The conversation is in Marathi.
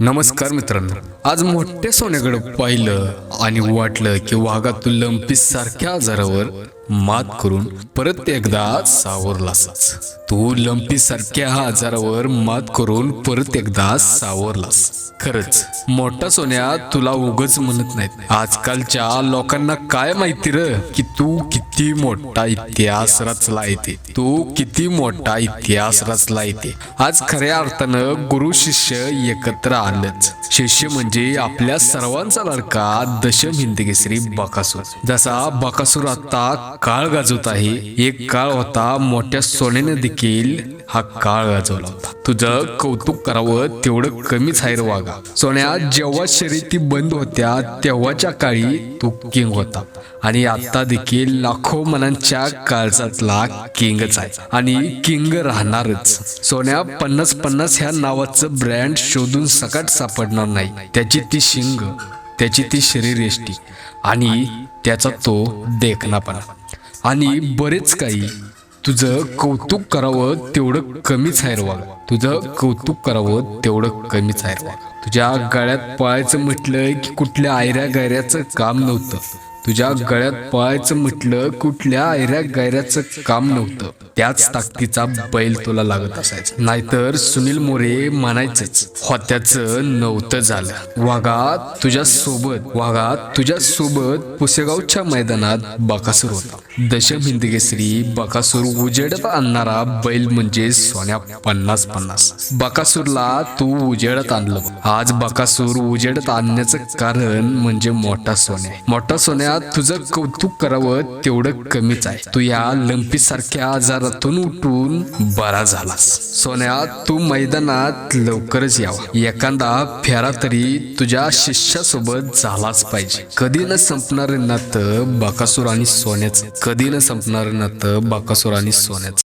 नमस्कार मित्रांनो. आज मोठ्या सोन्याकडे पाहिलं आणि वाटलं की वाघात तू सारख्या आजारावर मात करून परत एकदा सावरलास. तू लंपी सारख्या आजारावर मात करून परत एकदा सावरलास. खरंच मोठा सोन्या तुला उगच म्हणत नाहीत. आजकालच्या लोकांना काय माहिती र? की तू किती मोठा इतिहास रचला येते. तू किती मोठा इतिहास रचला येते. आज खऱ्या अर्थानं गुरु शिष्य एकत्र आलंच शिष्य म्हणजे आपल्या सर्वांचा लाडका दशम हिंदकेसरी बकासूर. जसा बकासूर आता काळ गाजवत आहे एक काळ होता मोठ्या सोन्याने देखील हा काळ गाजवला होता. तुझं कौतुक करावं तेवढं कमीच आहे वागा सोन्या जेव्हा शर्यती बंद होत्या तेव्हाच्या काळी तू किंग होता. आणि आता देखील लाखो मनांच्या काळजातला किंगच आहे. आणि किंग राहणारच. सोन्या पन्नास पन्नास ह्या नावाचं ब्रँड शोधून सकाट सापडणार नाही. त्याची ती शिंग त्याची ती शरीर यष्टी आणि त्याचा तो देखणापणा. आणि बरेच काही. तुझं कौतुक करावं तेवढं कमीच आहे रे वागा तुझं कौतुक करावं तेवढं कमीच आहे रे वागा तुझ्या गळ्यात पळायचं म्हटलं की कुठल्या आयऱ्या गायऱ्याचं काम नव्हतं. तुझ्या गळ्यात पळायचं म्हटलं कुठल्या आयऱ्या गायऱ्याचं काम नव्हतं. त्याच ताकदीचा बैल तुला लागत असायचा. नाहीतर सुनील मोरे म्हणायचंच होत्याचं नव्हतं झालं. वाघात तुझ्या सोबत वाघात तुझ्या सोबत पुसेगावच्या मैदानात बकासूर होता. दशम हिंदकेसरी बकासूर उजेडत आणणारा बैल म्हणजे सोन्या पन्नास पन्नास. बकासूरला तू उजेडत आणलं आज बकासूर उजेडत आणण्याचं कारण म्हणजे मोठा सोन्या. मोठा सोन्या तुझं कौतुक करावं तेवढं कमीच आहे. तू या लंपी सारख्या आजारातून उठून बरा झालास. सोन्या तू मैदानात लवकरच यावा. एखादा फेरा तरी तुझ्या शिष्यासोबत झालाच पाहिजे. कधी न संपणार नातं बकासूर आणि सोन्याचं. कधी न संपणार नातं बकासूर आणि सोन्याचं.